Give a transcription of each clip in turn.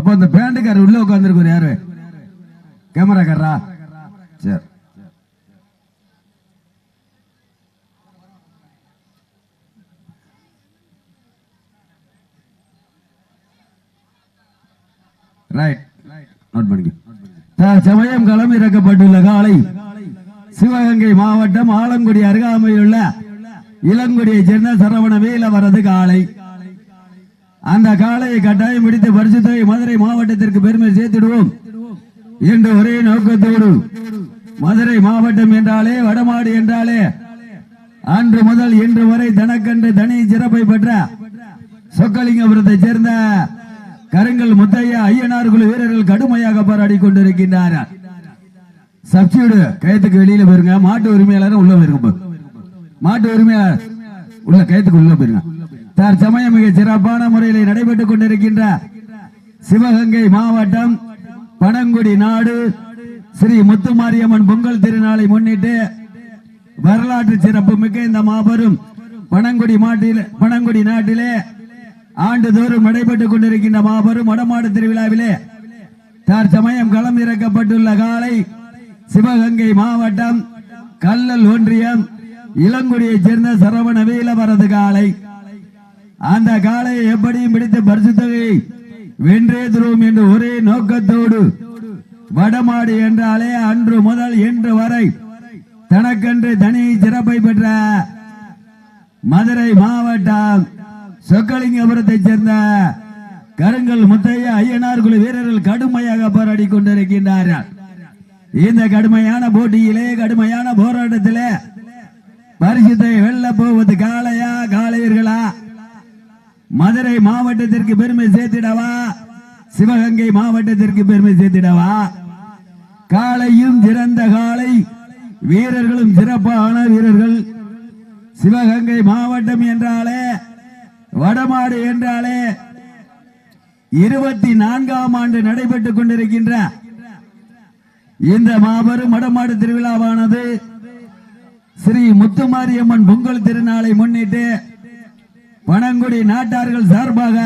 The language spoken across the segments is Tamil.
அப்போ அந்த பேண்டுக்காரர் உள்ள உட்காந்துருக்காரு யாரு? கேமராக்காரரா? சரி. ரைட் நோட் பண்ணிக்க. சமயம் களம் இறக்கப்பட்டுள்ள காலை சிவகங்கை மாவட்டம் ஆலங்குடி அருகாமையில் உள்ள இளங்குடியை சேர்ந்த சரவண வேல வரது காலை. அந்த காளையை கட்டாயம் பிடித்து பரிசுத்தை மதுரை மாவட்டத்திற்கு பெருமை சேர்த்திடுவோம் என்ற ஒரே நோக்கத்தோடு மதுரை மாவட்டம் என்றாலே வடமாடு என்றாலே அன்று முதல் இன்று வரை தனக்கன்று தனி சிறப்பை பெற்ற சொக்கலிங்கபுரத்தை சேர்ந்த கருங்கல் முத்தையா ஐயனார் குழு வீரர்கள் கடுமையாக போராடி கொண்டிருக்கின்றார்கள். சப்சியூடு கயத்துக்கு வெளியில போயிருங்க. மாட்டு உரிமையாளரும் உள்ள போயிருங்க. மாட்டு உரிமையாளர் உள்ள கயத்துக்கு உள்ள போயிருங்க. தற்சமயம் மிக சிறப்பான முறையில் நடைபெற்றுக் கொண்டிருக்கின்ற சிவகங்கை மாவட்டம் பனங்குடி நாடு. ஸ்ரீ முத்துமாரியம்மன் பொங்கல் திருநாளை முன்னிட்டு வரலாற்று சிறப்பு மிக்க இந்த மாபெரும் பனங்குடி மாட்டில் பனங்குடி நாட்டிலே ஆண்டுதோறும் நடைபெற்றுக் கொண்டிருக்கின்ற மாபெரும் வடமாடு திருவிழாவிலே தற்சமயம் களம் இறக்கப்பட்டுள்ள காலை சிவகங்கை மாவட்டம் கல்லல் ஒன்றியம் இளங்குடியைச் சேர்ந்த சரவண வீலவரது காலை. அந்த காளையை எப்படியும் பிடித்து பரிசுத்தகை வென்றே தருவோம் என்று ஒரே நோக்கத்தோடு வடமாடு என்றாலே அன்று முதல் இன்று வரை தனக்கென்று தனி சிறப்பை பெற்ற மதுரை மாவட்டம் சொக்கலிங்கபுரத்தை சேர்ந்த கருங்கல் முத்தையா ஐயனார் குழு வீரர்கள் கடுமையாக போராடி கொண்டிருக்கின்றார்கள். இந்த கடுமையான போட்டியிலே கடுமையான போராட்டத்திலே பரிசுத்தை வெல்ல போவது கால மாவட்டத்திற்கு பெருமை சேர்த்திடவா? சிவகங்கை மாவட்டத்திற்கு பெருமை சேர்த்திடவா? காலையும் சிறந்த காலை வீரர்களும் சிறப்பான வீரர்கள். சிவகங்கை மாவட்டம் என்றாலே வடமாடு என்றாலே இருபத்தி நான்காம் ஆண்டு நடைபெற்றுக் கொண்டிருக்கின்ற இந்த மாபெரும் வடமாடு திருவிழாவானது ஸ்ரீ முத்துமாரியம்மன் பொங்கல் திருநாளை முன்னிட்டு பனங்குடி நாட்டார்கள் சார்பாக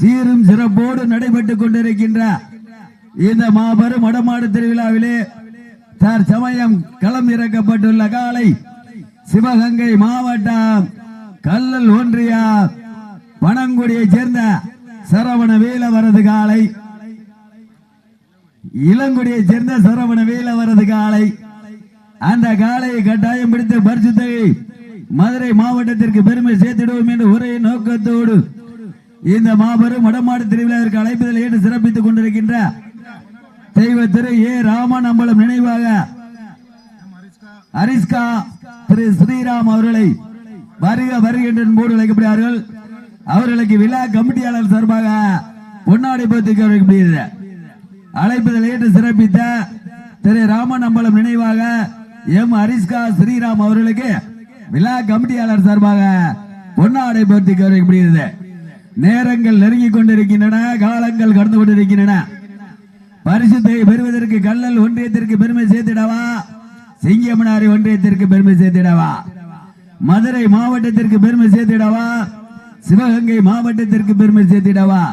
சீரும் சிறப்போடு நடைபெற்றுக் கொண்டிருக்கின்ற இந்த மாபெரும் வடமாடு திருவிழாவிலே தற்சமயம் களம் இறக்கப்பட்டுள்ள காலை சிவகங்கை மாவட்டம் கல்லல் ஒன்றியா பனங்குடியைச் சேர்ந்த சரவண வீலவரது காலை இளங்குடியைச் சேர்ந்த சரவண வீலவரது காலை. அந்த காளையை கட்டாயம் பிடித்து பரிசுத்தை மதுரை மாவட்டத்திற்கு பெருமை சேர்த்திடுவோம் என்ற ஒரே நோக்கத்தோடு இந்த மாபெரும் வடமாடு திருவிழாவிற்கு அழைப்பதில் ஏற்று சிறப்பித்துக் கொண்டிருக்கின்ற தெய்வ திரு ஏ ராமன் அம்பலம் நினைவாக அரிஸ்கா திரு ஸ்ரீராம் அவர்களை வருக வருகின்ற போடு அழைக்கப்படுகிறார்கள். அவர்களுக்கு விழா கமிட்டியாளர் சார்பாக பொன்னாடி பத்துக்கு அழைக்கப்படுகிறது அழைப்பதில் ஏற்று சிறப்பித்த திரு ராமன் அம்பலம் நினைவாக எம் அரிஸ்கா ஸ்ரீராம் அவர்களுக்கு விழா கமிட்டியாளர் சார்பாக பொன்னாடை பத்திரிகை கவனிக்கப்படுகிறது நேரங்கள் நெருங்கிக் கொண்டிருக்கின்றன காலங்கள் கடந்து கொண்டிருக்கின்றன. பரிசுத்தை பெறுவதற்கு கல்லல் ஒன்றியத்திற்கு பெருமை சேர்த்திடவா? சிங்கமனாரி ஒன்றியத்திற்கு பெருமை சேர்த்திடவா? மதுரை மாவட்டத்திற்கு பெருமை சேர்த்திடவா? சிவகங்கை மாவட்டத்திற்கு பெருமை சேர்த்திடவா?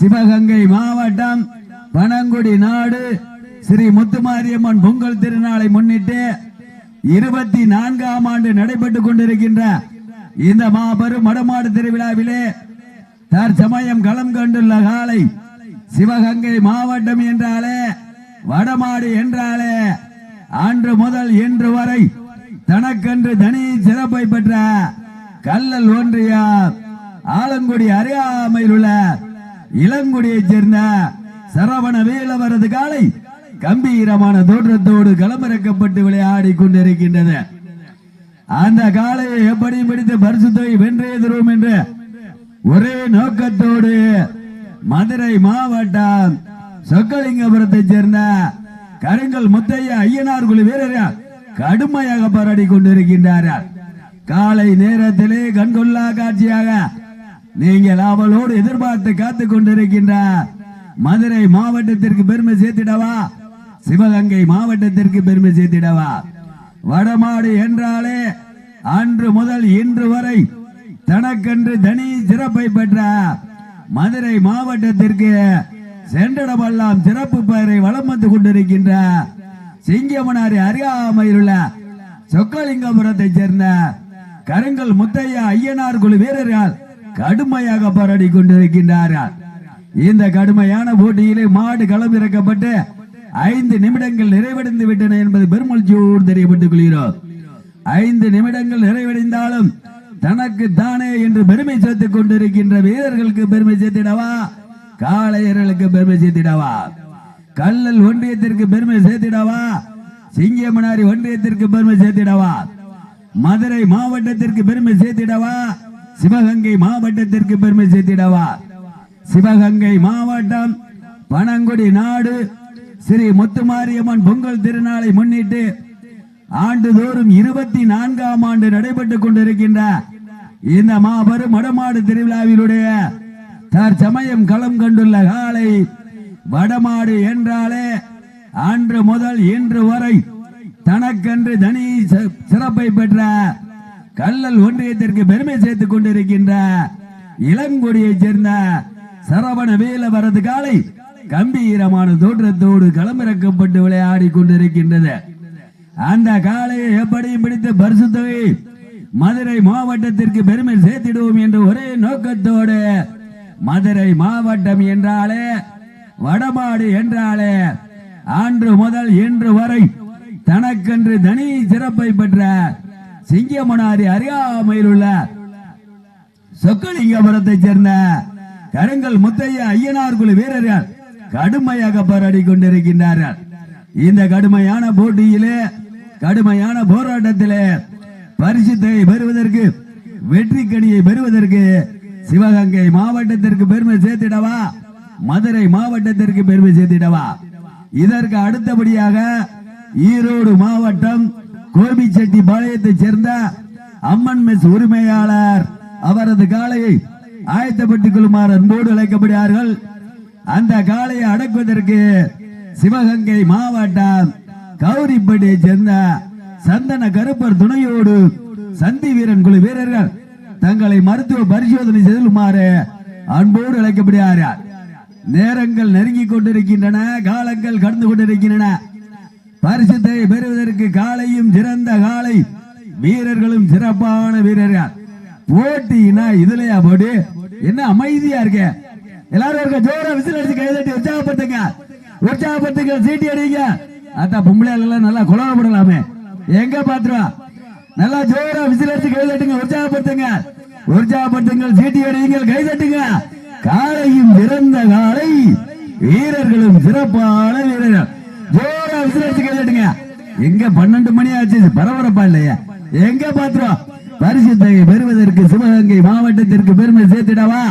சிவகங்கை மாவட்டம் பனங்குடி நாடு ஸ்ரீ முத்துமாரியம்மன் பொங்கல் திருநாளை முன்னிட்டு இருபத்தி நான்காம் ஆண்டு நடைபெற்றுக் கொண்டிருக்கின்ற இந்த மாபெரும் மடமாடு திருவிழாவிலே தற்சமயம் களம் கண்டுள்ள காலை சிவகங்கை மாவட்டம் என்றாலே வடமாடு என்றாலே அன்று முதல் இன்று வரை தனக்கென்று தனி சிறப்பை பெற்ற கல்லல் ஒன்றியார் ஆலங்குடி அருகாமையில் உள்ள இளங்குடியைச் சேர்ந்த சரவண வீலவரது காலை கம்பீரமான தோற்றத்தோடு களமிறக்கப்பட்டு விளையாடி கொண்டிருக்கின்றது. அந்த காளையை எப்படி பிடித்து பரிசுத்தை வென்றே தருவோம் என்று ஒரே நோக்கத்தோடு மதுரை மாவட்டம் சொக்கலிங்கபுரத்தைச் சேர்ந்த கருங்கல் முத்தையா ஐயனார் குழு வீரர்கள் கடுமையாக போராடி கொண்டிருக்கின்றார்கள். காலை நேரத்திலே கண்கொள்ளா காட்சியாக நீங்கள் அவளோடு எதிர்பார்த்து காத்துக் கொண்டிருக்கின்ற மதுரை மாவட்டத்திற்கு பெருமை சேர்த்திடவா? சிவகங்கை மாவட்டத்திற்கு பெருமை சேர்த்திடவா? வடமாடு என்றாலே அன்று முதல் இன்று வரை தனக்கென்று தனி சிறப்பை பெற்ற மதுரை மாவட்டத்திற்கு சென்றடமெல்லாம் சிறப்பு பெயரை வளம் வந்து கொண்டிருக்கின்ற சிங்கமனாரி அருகாமையில் உள்ள சொக்கலிங்கபுரத்தைச் சேர்ந்த கருங்கல் முத்தையா ஐயனார் குழு வீரர்கள் கடுமையாக போராடி கொண்டிருக்கின்றார்கள். இந்த கடுமையான போட்டியிலே மாடு களமிறக்கப்பட்டு ஐந்து நிமிடங்கள் நிறைவடைந்து விட்டன என்பது பெருமொழிச்சோடு தெரியப்பட்டுக் கொள்கிறோம் ஐந்து நிமிடங்கள் நிறைவடைந்தாலும் தனக்கு தானே என்று பெருமை சேர்த்துக் கொண்டிருக்கின்ற வீரர்களுக்கு பெருமை சேர்த்திடவா? காளையர்களுக்கு பெருமை சேர்த்திடவா? கல்லல் ஒன்றியத்திற்கு பெருமை சேர்த்திடவா? சிங்கமனாரி ஒன்றியத்திற்கு பெருமை சேர்த்திடவா? மதுரை மாவட்டத்திற்கு பெருமை சேர்த்திடவா? சிவகங்கை மாவட்டத்திற்கு பெருமை சேர்த்திடவா? சிவகங்கை மாவட்டம் பனங்குடி நாடு ஸ்ரீ முத்துமாரியம்மன் பொங்கல் திருநாளை முன்னிட்டு ஆண்டுதோறும் இருபத்தி நான்காம் ஆண்டு நடைபெற்றுக் கொண்டிருக்கின்ற இந்த மாபெரும் மடமாடு திருவிழாவிலுடைய தற்சமயம் களம் கண்டுள்ள காலை வடமாடு என்றாலே அன்று முதல் இன்று வரை தனக்கென்று தனி சிறப்பை பெற்ற கல்லல் ஒன்றியத்திற்கு பெருமை சேர்த்துக் கொண்டிருக்கின்ற இளங்குடியைச் சேர்ந்த சரவண வேலை வரது காலை கம்பீரமான தோற்றத்தோடு களமிறக்கப்பட்டு விளையாடி கொண்டிருக்கின்றது. அந்த காளையை எப்படியும் பிடித்து பரிசு தொகை மதுரை மாவட்டத்திற்கு பெருமை சேர்த்திடுவோம் என்ற ஒரே நோக்கத்தோடு மதுரை மாவட்டம் என்றாலே வடமாடு என்றாலே அன்று முதல் இன்று வரை தனக்கென்று தனி சிறப்பை பெற்ற சிங்கமனாரி அருகாமையில் உள்ள சொக்கலிங்கபுரத்தைச் சேர்ந்த கருங்கல் முத்தையா ஐயனார் குழு வீரர்கள் கடுமையாக போராடி கொண்டிருக்கின்றார்கள் இந்த கடுமையான போட்டியிலே கடுமையான போராட்டத்திலே பரிசுத்தை பெறுவதற்கு வெற்றி கனியை பெறுவதற்கு சிவகங்கை மாவட்டத்திற்கு பெருமை சேர்த்திடவா? மதுரை மாவட்டத்திற்கு பெருமை சேர்த்திடவா? இதற்கு அடுத்தபடியாக ஈரோடு மாவட்டம் கோபிச்செட்டி பாளையத்தைச் சேர்ந்த அம்மன் மெஸ் உரிமையாளர் அவரது காலையை ஆயத்தப்பட்டுக் கொள்ளுமாறு அன்போடு அழைக்கப்படுகிறார்கள். அந்த காளையை அடக்குவதற்கு சிவகங்கை மாவட்டம் கௌரிப்பட்டியை சேர்ந்த சந்தன கருப்பர் துணையோடு சந்தி வீரன் குழு வீரர்கள் தங்களை மருத்துவ பரிசோதனை செய்துமாறு அன்போடு அழைக்கப்படுகிறார் நேரங்கள் நெருங்கிக் கொண்டிருக்கின்றன காலங்கள் கடந்து கொண்டிருக்கின்றன. பரிசுத்தை பெறுவதற்கு காலையும் சிறந்த காலை வீரர்களும் சிறப்பான வீரர்கள். போட்டினா இதுலயா போடு என்ன அமைதியா இருக்க? எல்லாரும் இருக்க ஜோரா விசில் அடிச்சு கைதட்டி உற்சாகப்படுத்துங்க. உற்சாகப்படுத்துங்க சீட்டி அடிங்க. அதான் பொம்பளை எல்லாம் நல்லா குழப்பப்படலாமே எங்க பாத்துருவா? நல்லா ஜோரா விசில் அடிச்சு கைதட்டுங்க உற்சாகப்படுத்துங்க. உற்சாகப்படுத்துங்கள் சீட்டி அடியுங்கள் கைதட்டுங்க காலையும் சிறந்த காலை வீரர்களும் சிறப்பான வீரர்கள். ஜோரா விசில் அடிச்சு கைதட்டுங்க எங்க பன்னெண்டு மணி ஆச்சு பரபரப்பா இல்லையா. எங்க பரிசு தகை பெறுவதற்கு சிவகங்கை மாவட்டத்திற்கு பெருமை சேர்த்திடவா?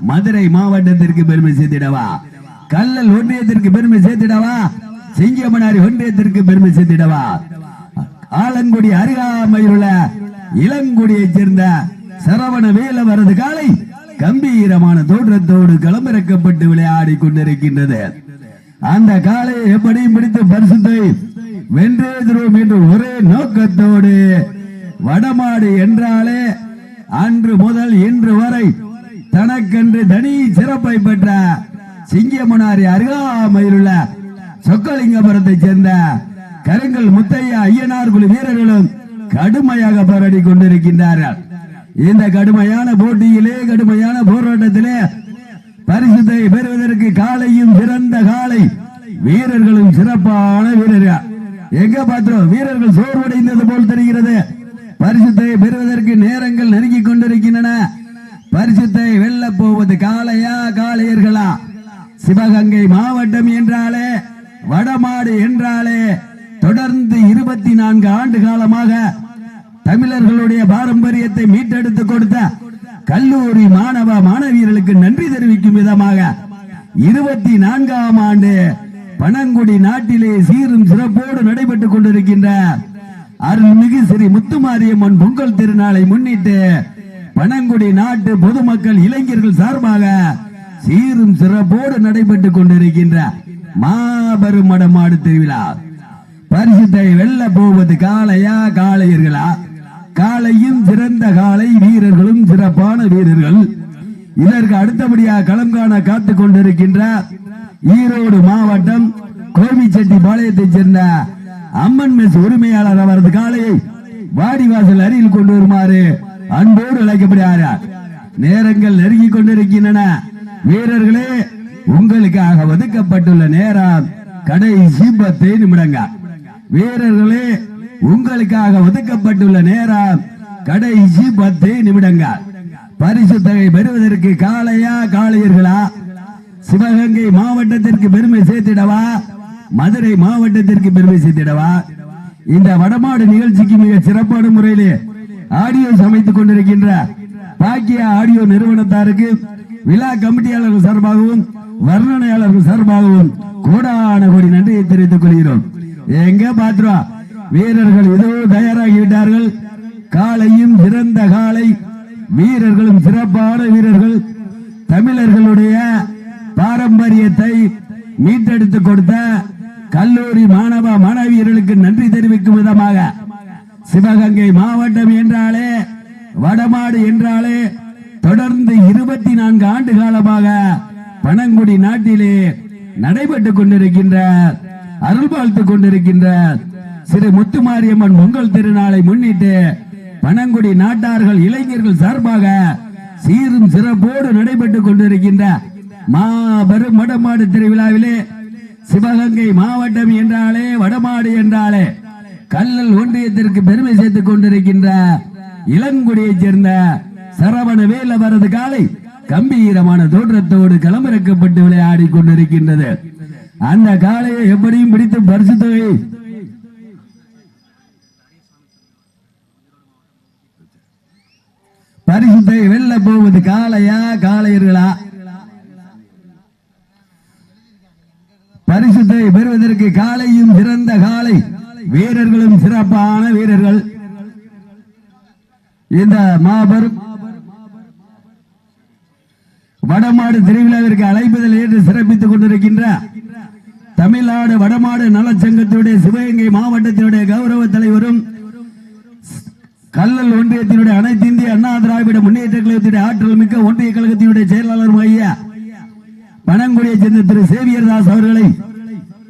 மதுரை மாவட்டத்திற்கு பெருமை சேர்த்திடவா? கல்லல் ஒன்றியத்திற்கு பெருமை சேர்த்திடவா? சிங்கமனாரி ஒன்றியத்திற்கு பெருமை சேர்த்திடவா? ஆலங்குடி அருகாமையில் உள்ள இளங்குடியைச் சேர்ந்த சரவண வேல வரது காலை கம்பீரமான தோற்றத்தோடு களமிறக்கப்பட்டு விளையாடி கொண்டிருக்கின்றது. அந்த காலையை எப்படியும் பிடித்து பரிசுத்தை வென்றே தருவோம் ஒரே நோக்கத்தோடு வடமாடு என்றாலே அன்று முதல் இன்று வரை தனக்கென்று தனி சிறப்பை பெற்ற சிங்கமனாரி அருகாமையில் உள்ள சொக்கலிங்கபுரத்தைச் சேர்ந்த கருங்கல் முத்தையா ஐயனார் குழு வீரர்களும் கடுமையாக போராடி கொண்டிருக்கின்றார்கள். இந்த கடுமையான போட்டியிலே கடுமையான போராட்டத்திலே பரிசுத்தை பெறுவதற்கு காலையும் சிறந்த காலை. வீரர்களும் சிறப்பான வீரர்கள். எங்க பார்த்தோம் வீரர்கள் சோர்வடைந்தது போல் தெரிகிறது. பரிசுத்தை பெறுவதற்கு நேரங்கள் நெருங்கிக் கொண்டிருக்கின்றன. போவது காளையா காளையர்களா? சிவகங்கை மாவட்டம் என்றாலே வடமாடு என்றாலே தொடர்ந்து இருபத்தி நான்கு ஆண்டு காலமாக தமிழர்களுடைய பாரம்பரியத்தை மீட்டெடுத்து கொடுத்த கல்லூரி மாணவ மாணவியர்களுக்கு நன்றி தெரிவிக்கும் விதமாக இருபத்தி நான்காம் ஆண்டு பனங்குடி நாட்டிலே சீரும் சிறப்போடு நடைபெற்றுக் கொண்டிருக்கின்ற அருள்மிகு ஸ்ரீ முத்துமாரியம்மன் பொங்கல் திருநாளை முன்னிட்டு பனங்குடி நாட்டு பொதுமக்கள் இளைஞர்கள் சார்பாக சீரும் சிறப்போடு நடைபெற்றுக் கொண்டிருக்கின்ற மாபெரும் மடமாடு திருவிழா. பரிசுத்தை வெல்ல போவது காளையா காளையர்களா? காளையும் சிறந்த காளை வீரர்களும் சிறப்பான வீரர்கள். இதற்கு அடுத்தபடியாக களம் காண காத்துக் கொண்டிருக்கின்ற ஈரோடு மாவட்டம் கோவிச்செட்டி பாளையத்தைச் சேர்ந்த அம்மன் மெஸ் உரிமையாளர் அவரது காலையை வாடிவாசல் அருகில் கொண்டு வருமாறு அன்போடு அழைக்கப்படுகிறார். நேரங்கள் நெருங்கிக் கொண்டிருக்கின்றன. வீரர்களே உங்களுக்காக ஒதுக்கப்பட்டுள்ள நேரம் கடைசி பத்து நிமிடங்கள் வீரர்களே உங்களுக்காக ஒதுக்கப்பட்டுள்ள நேரம் கடைசி பத்து நிமிடங்கள் பரிசு தொகை பெறுவதற்கு காளையா காளையர்களா? சிவகங்கை மாவட்டத்திற்கு பெருமை சேர்த்திடவா? மதுரை மாவட்டத்திற்கு பெருமை சேர்த்திடவா? இந்த வடமாடு நிகழ்ச்சிக்கு மிக சிறப்பான முறையிலே ஆடியோ சமைத்துக் கொண்டிருக்கின்ற பாக்கிய ஆடியோ நிறுவனத்தாருக்கு விழா கமிட்டியாளர்கள் சார்பாகவும் வர்ணனையாளர்கள் சார்பாகவும் கோடான கோடி நன்றியை தெரிவித்துக் கொள்கிறோம். எங்க பாத்துருவா வீரர்கள் இதோ தயாராகிவிட்டார்கள் காலையும் சிறந்த காலை வீரர்களும் சிறப்பான வீரர்கள். தமிழர்களுடைய பாரம்பரியத்தை மீட்டெடுத்து கொடுத்த கல்லூரி மாணவ மாணவியர்களுக்கு நன்றி தெரிவிக்கும் விதமாக சிவகங்கை மாவட்டம் என்றாலே வடமாடு என்றாலே தொடர்ந்து இருபத்தி நான்கு ஆண்டு காலமாக பனங்குடி நாட்டிலே நடைபெற்றுக் கொண்டிருக்கின்ற அருள் வாழ்த்து கொண்டிருக்கின்ற சிறு முத்துமாரியம்மன் பொங்கல் திருநாளை முன்னிட்டு பனங்குடி நாட்டார்கள் இளைஞர்கள் சார்பாக சீரும் சிறப்போடு நடைபெற்றுக் கொண்டிருக்கின்ற மாபெரும் வடமாடு திருவிழாவிலே சிவகங்கை மாவட்டம் என்றாலே வடமாடு என்றாலே கல்லல் ஒன்றியத்திற்கு பெருமை சேர்த்துக் கொண்டிருக்கின்ற இளங்குடியைச் சேர்ந்த சரவண வேல அவரது காலை கம்பீரமான தோற்றத்தோடு களமிறக்கப்பட்டு விளையாடி கொண்டிருக்கின்றது. அந்த காலையை எப்படியும் பிடித்து பரிசு தொகை பரிசுத்தை வெல்ல போவது காளையா காளையர்களா? பரிசுத்தை பெறுவதற்கு காலையும் சிறந்த காலை வீரர்களும் சிறப்பான வீரர்கள். இந்த மாபெரும் வடமாடு திருவிழாவிற்கு அழைப்பதில் ஏற்று சிறப்பித்துக் கொண்டிருக்கின்ற தமிழ்நாடு வடமாடு நலச்சங்கத்தினுடைய சிவகங்கை மாவட்டத்தினுடைய கௌரவ தலைவரும் கல்லல் ஒன்றியத்தினுடைய அனைத்து இந்திய அண்ணா திராவிட முன்னேற்ற கழகத்தினுடைய ஆற்றல் மிக்க ஒன்றிய கழகத்தினுடைய செயலாளரும் ஐயா பனங்குடியை சேர்ந்த திரு சேவியர் தாஸ் அவர்களை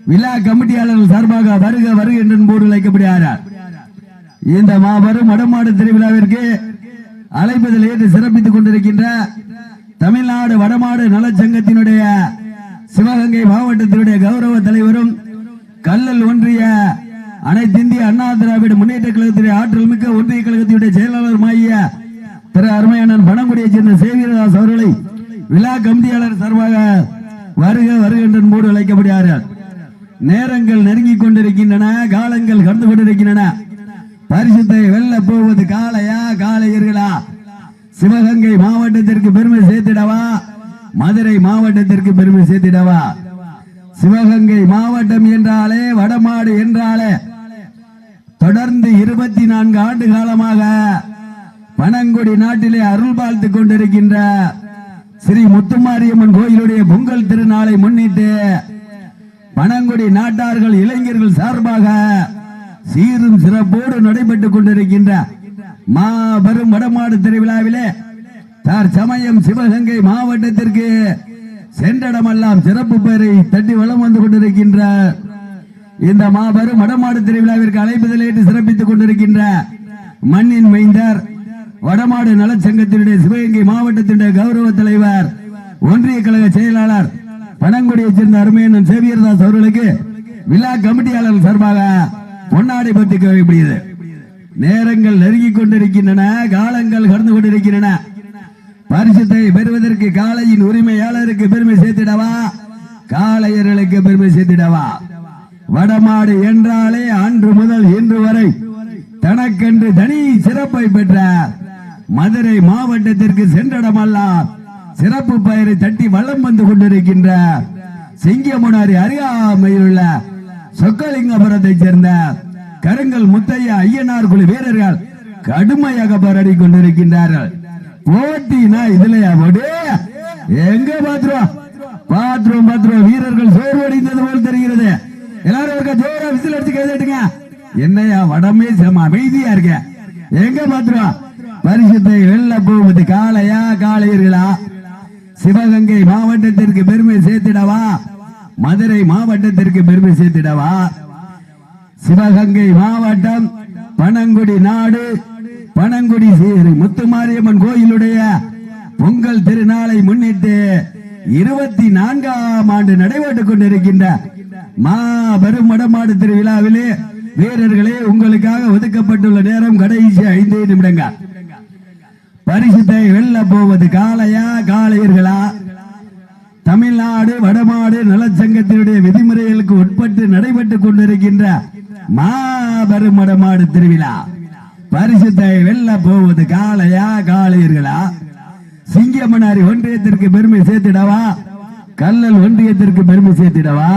விழா கமிட்டியாளர்கள் சார்பாக வருக வருக என்று போர்டு வைக்கப்படுகிறார் இந்த மாபெரும் வடமாடு திருவிழாவிற்கு அழைப்பதில் ஏற்று சிறப்பித்துக் கொண்டிருக்கின்ற தமிழ்நாடு வடமாடு நலச்சங்கத்தினுடைய சிவகங்கை மாவட்டத்தினுடைய கௌரவ தலைவரும் கல்லல் ஒன்றிய அனைத்து இந்திய அண்ணா திராவிட முன்னேற்ற கழகத்தினுடைய ஆற்றல் மிக்க ஒன்றிய கழகத்தினுடைய செயலாளர் ஆகிய திரு அருமையானன் பணங்குடியைச் சேர்ந்த சேவியதாஸ் அவர்களை விழா கமிட்டியாளர் சார்பாக வருக வருக என்று போடு அழைக்கப்படுகிறார்கள். நேரங்கள் நெருங்கிக் கொண்டிருக்கின்றன காலங்கள் கடந்து கொண்டிருக்கின்றன. பரிசுத்தை வெல்ல போவது காளையா காலையர்களா சிவகங்கை மாவட்டத்திற்கு பெருமை சேர்த்திடவா? மதுரை மாவட்டத்திற்கு பெருமை சேர்த்திடவா? சிவகங்கை மாவட்டம் என்றாலே வடமாடு என்றாலே தொடர்ந்து இருபத்தி நான்கு ஆண்டு காலமாக பனங்குடி நாட்டிலே அருள் பார்த்து கொண்டிருக்கின்ற ஸ்ரீ முத்துமாரியம்மன் கோயிலுடைய பொங்கல் திருநாளை முன்னிட்டு பனங்குடி நாட்டார்கள் இளைஞர்கள் சார்பாக சீரும் சிறப்போடு நடைபெற்றுக் கொண்டிருக்கின்ற மாபெரும் வடமாடு திருவிழாவிலே தற்சமயம் சிவகங்கை மாவட்டத்திற்கு சென்றடமெல்லாம் சிறப்பு பெயரை தட்டி வளம் வந்து கொண்டிருக்கின்ற இந்த மாபெரும் வடமாடு திருவிழாவிற்கு அழைப்புதல் ஏற்று சிறப்பித்துக் கொண்டிருக்கின்ற மண்ணின் மைந்தர் வடமாடு நலச்சங்கத்தினுடைய சிவகங்கை மாவட்டத்தினுடைய கௌரவ தலைவர் ஒன்றிய கழக செயலாளர் பனங்குடியைச் சேர்ந்த அருமையன் சேவியர்தாஸ் அவர்களுக்கு விழா கமிட்டியாளர் சார்பாக பொன்னாடை பற்றி கேட்கப்படுகிறது நேரங்கள் நெருங்கிக் கொண்டிருக்கின்றன காலங்கள் கடந்து கொண்டிருக்கின்றன. பரிசுத்தை பெறுவதற்கு காளையின் உரிமையாளருக்கு பெருமை சேர்த்திடவா? காளையர்களுக்கு பெருமை சேர்த்திடவா? வடமாடு என்றாலே அன்று முதல் இன்று வரை தனக்கென்று தனி சிறப்பை பெற்ற மதுரை மாவட்டத்திற்கு சென்றடமெல்லாம் சிறப்பு பயிரை தட்டி வலம் வந்து கொண்டிருக்கின்ற சிங்கமுனாரி அருகாமையில் உள்ள சொக்கலிங்கபுரத்தைச் சேர்ந்த கருங்கல் முத்தையா ஐயனார் குழு வீரர்கள் கடுமையாக போராடி கொண்டிருக்கின்றார்கள். போட்டினா இதுலயா போடு எங்க பாத்துருவோம் பாத்துருவோம் பாத்துருவோம் வீரர்கள் சோர்வடைந்தது போல் தெரிகிறது. எல்லாரும் இருக்க ஜோரா விசில் அடிச்சு கேட்டுங்க என்னையா வடமே செம அமைதியா இருக்க. எங்க பாத்துருவோம் பரிசுத்தை வெள்ள போவது காளையா காளையர்களா? சிவகங்கை மாவட்டத்திற்கு பெருமை சேர்த்திடவா? மதுரை மாவட்டத்திற்கு பெருமை சேர்த்திடவா? சிவகங்கை மாவட்டம் பனங்குடி நாடு பனங்குடி சீரி. முத்துமாரியம்மன் கோயிலுடைய பொங்கல் திருநாளை முன்னிட்டு இருபத்தி நான்காம் ஆண்டு நடைபெற்றுக் கொண்டிருக்கின்ற மாபெரும் மடமாடு திருவிழாவிலே வீரர்களே உங்களுக்காக ஒதுக்கப்பட்டுள்ள நேரம் கடைசி ஐந்து நிமிடங்கள். பரிசுத்தை வெல்ல போவது காளையா காளையர்களா? தமிழ்நாடு வடமாடு நலச்சங்கத்தினுடைய விதிமுறைகளுக்கு உட்பட்டு நடைபெற்றுக் கொண்டிருக்கின்ற மாபெரும் வடமாடு திருவிழா. பரிசுத்தை வெல்ல போவது காளையா காளையர்களா? சிங்கமனாரி ஒன்றியத்திற்கு பெருமை சேர்த்திடவா? கல்லல் ஒன்றியத்திற்கு பெருமை சேர்த்திடவா?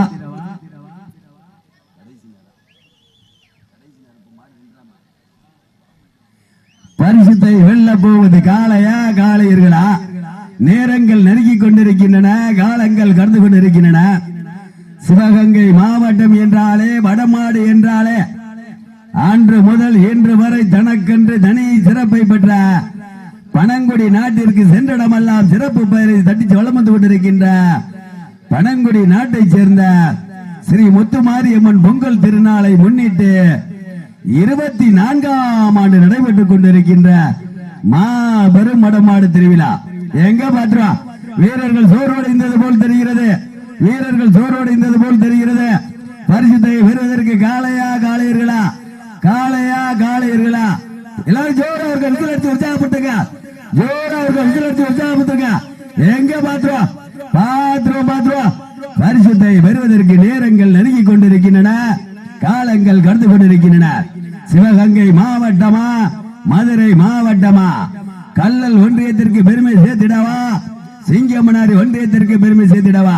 பரிசுத்தை வெல்ல போவது காளையா காளையர்களா? நேரங்கள் நெருங்கிக் கொண்டிருக்கின்றன காலங்கள் கடந்து கொண்டிருக்கின்றன. சிவகங்கை மாவட்டம் என்றாலே வடமாடு என்றாலே அன்று முதல் இன்று வரை தனக்கென்று தனி சிறப்பை பெற்ற பனங்குடி நாட்டிற்கு சென்றிடமெல்லாம் சிறப்பு பெயரை தட்டி வளம் வந்து கொண்டிருக்கின்ற பனங்குடி நாட்டைச் சேர்ந்த ஸ்ரீ முத்துமாரியம்மன் பொங்கல் திருநாளை முன்னிட்டு இருபத்தி நான்காம் ஆண்டு நடைபெற்றுக் கொண்டிருக்கின்ற மாபெரும் மடமாடு திருவிழா. எங்க பாத்ரா வீரர்கள் சோர்வடைந்தது போல் தெரிகிறது. வீரர்கள் சோர்வடைந்தது போல் தெரிகிறது. பரிசுத்தை பெறுவதற்கு காளையா காளையர்களா? காளையா காளையர்களா? எல்லாரும் ஜோரா அவர்கள் விசில் எடுத்து உற்சாகப்படுத்துங்க. ஜோரா அவர்கள் விசில் எடுத்து உற்சாகப்படுத்துங்க. எங்க பாத்துறோம் பாத்துறோம் பாத்துறோம் பரிசுத்தை பெறுவதற்கு நேரங்கள் நெருங்கி கொண்டிருக்கின்றன. காலங்கள் கடந்து கொண்டிருக்கின்றன. சிவகங்கை மாவட்டமா? மதுரை மாவட்டமா? கல்லல் ஒன்றியத்திற்கு பெருமை சேர்த்திடவா? சிங்கமனாரி ஒன்றியத்திற்கு பெருமை சேர்த்திடவா?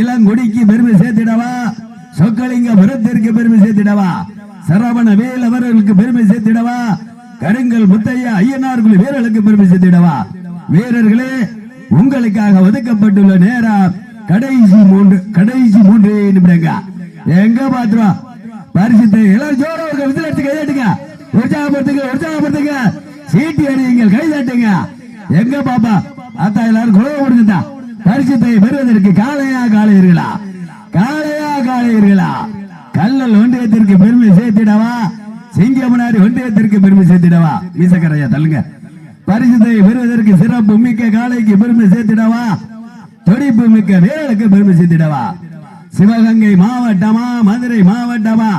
இளங்குடிக்கு பெருமை சேர்த்திடவா? சொக்கலிங்கபுரத்திற்கு பெருமை சேர்த்திடவா? சரவண வேல் அவர்களுக்கு பெருமை சேர்த்திடவா? கருங்கல் முத்தையா ஐயனார் வீரர்களுக்கு பெருமை சேர்த்திடவா? வீரர்களே உங்களுக்காக ஒதுக்கப்பட்டுள்ள நேரம் கடைசி மூன்று கடைசி மூன்று நிமிடங்க. எங்க பாத்துறோம் பரிசுத்தை எல்லாரும் ஜோரா ஒரு விசில் எடுத்து கைதட்டுங்க உற்சாகப்படுத்துங்க உற்சாகப்படுத்துங்க. சீட்டி அடியுங்கள் கைதட்டுங்க எங்க பாப்பா? அத்தா எல்லாரும் குழவை கொடுத்துட்டா பரிசுத்தை பெறுவதற்கு காளையா காலையீர்களா காளையா காலையீர்களா கல்லல் ஒன்றியத்திற்கு பெருமை சேர்த்திடவா? சிங்கமனாரி ஒன்றியத்திற்கு பெருமை சேர்த்திடவா? மீசக்கரையா தள்ளுங்க. பரிசுத்தை பெறுவதற்கு சிறப்பு மிக்க காளைக்கு பெருமை சேர்த்திடவா? துடிப்பு மிக்க வேலுக்கு பெருமை சேர்த்திடவா? சிவகங்கை மாவட்டமா மதுரை மாவட்டமா?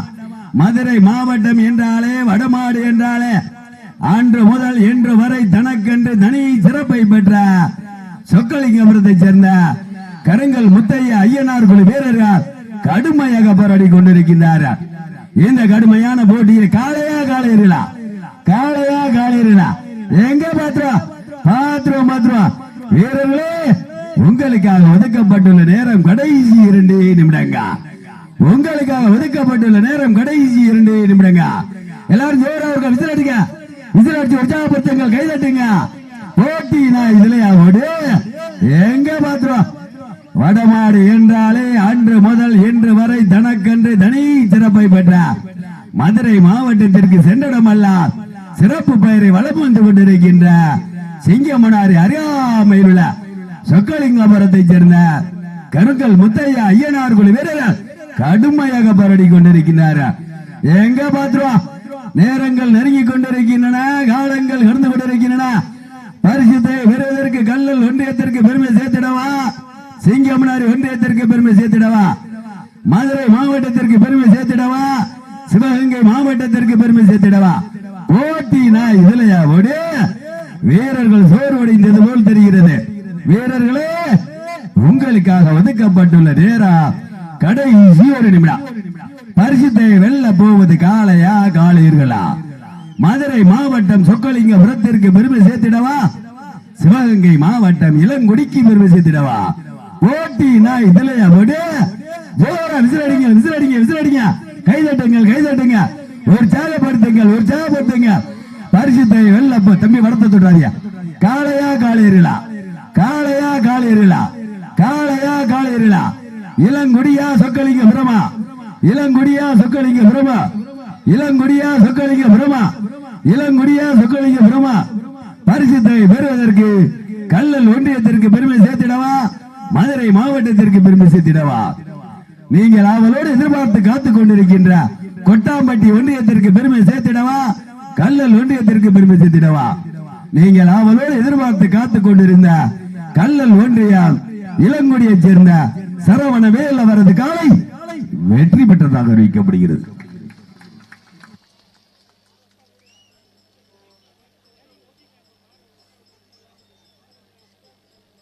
மதுரை மாவட்டம் என்றாலே வடமாடு என்றாலே அன்று முதல் இன்று வரை தனக்கென்று தனி சிறப்பை பெற்ற சொக்கலிங்கபுரத்தை சேர்ந்த கருங்கல் முத்தைய ஐயனார் குழு வீரர்கள் கடுமையாக போராடி கொண்டிருக்கின்றார்கள் இந்த கடுமையான போட்டியில் காளையா காளையர்களா? காலையா காளையர்களா? எங்க பாத்திரம் பாத்திரம் பாத்திரம் வீரர்களே உங்களுக்காக ஒதுக்கப்பட்டுள்ள நேரம் கடைசி இரண்டு நிமிடங்க. உங்களுக்காக ஒதுக்கப்பட்டுள்ள நேரம் கடைசி இரண்டு நிமிடங்க. எல்லாரும் ஜோராவுக்கு விசில் அடிங்க. விசில் அடிச்சு உற்சாகப்படுத்துங்க கை தட்டுங்க போட்டி நான் இதுலயா ஓடு எங்க பாத்திரம் வடமாடு என்றாலே அன்று முதல் இன்று வரை தனக்கென்று தனி சிறப்பை பெற்ற மதுரை மாவட்டத்திற்கு சென்றிடமல்ல. சிறப்பு பெயரை வளம் வந்து கொண்டிருக்கின்ற சிங்கமனாரி அறியாமையில் உள்ள சொக்கலிங்கபுரத்தைச் சேர்ந்த கருங்கல் முத்தையா ஐயனார் குழு வீரர்கள் கடுமையாக பரடி கொண்டிருக்கின்றார் எங்க பாத்துருவோம் நேரங்கள் நெருங்கி கொண்டிருக்கின்றன காலங்கள் கடந்து கொண்டிருக்கின்றன. பரிசுத்தை பெறுவதற்கு கல்லல் ஒன்றியத்திற்கு பெருமை சேர்த்திடவா? சிங்கமனாரி ஒன்றியத்திற்கு பெருமை சேர்த்திடவா? மதுரை மாவட்டத்திற்கு பெருமை சேர்த்திடவா? சிவகங்கை மாவட்டத்திற்கு பெருமை சேர்த்திடவா? போட்டினா இதுலயா ஓடு? வீரர்கள் சோர்வடைந்தது போல் தெரிகிறது. வீரர்களே உங்களுக்காக ஒதுக்கப்பட்டுள்ள நேரா கடைசி ஒரு நிமிடம். பரிசுத்தை வெல்ல போவது காளையா காலையீர்களா மதுரை மாவட்டம் சொக்கலிங்கபுரத்திற்கு பெருமை சேர்த்திடவா? சிவகங்கை மாவட்டம் இளங்குடிக்கு பெருமை சேர்த்திடவா? போட்டினா இதுலயா போடு. ஜோரா விசிலடிங்க விசிலடிங்க விசிலடிங்க. கைதட்டுங்கள் கைதட்டுங்க. ஒரு சேகப்படுத்துங்கள் ஒரு சேகப்படுத்துங்க பரிசுத்தை வெல்ல தம்பி வடத்தை தொட்டாரியா காளையா காலையீர்களா காளையா காளையர்களா காளையா காளையர்களா இளங்குடியா சொக்கலிங்க பிரமா. இளங்குடியா சொக்கலிங்க பிரமா. இளங்குடியா சொக்கலிங்க பிரமா. இளங்குடியா சொக்கலிங்க பிரமா. பரிசுத்தை பெறுவதற்கு கல்லல் ஒன்றியத்திற்கு பெருமை சேர்த்திடவா? மதுரை மாவட்டத்திற்கு பெருமை சேர்த்திடவா? நீங்கள் அவளோடு எதிர்பார்த்து காத்துக் கொண்டிருக்கின்ற கொட்டாம்பட்டி ஒன்றியத்திற்கு பெருமை சேர்த்திடவா? கல்லல் ஒன்றியத்திற்கு பெருமை சேர்த்திடவா? நீங்கள் அவளோடு எதிர்பார்த்து காத்துக் கொண்டிருந்த கல்லல் ஒன்றியம் இளங்குடியைச் சேர்ந்த சரவண வேல் அவரது காலை வெற்றி பெற்றதாக அறிவிக்கப்படுகிறது.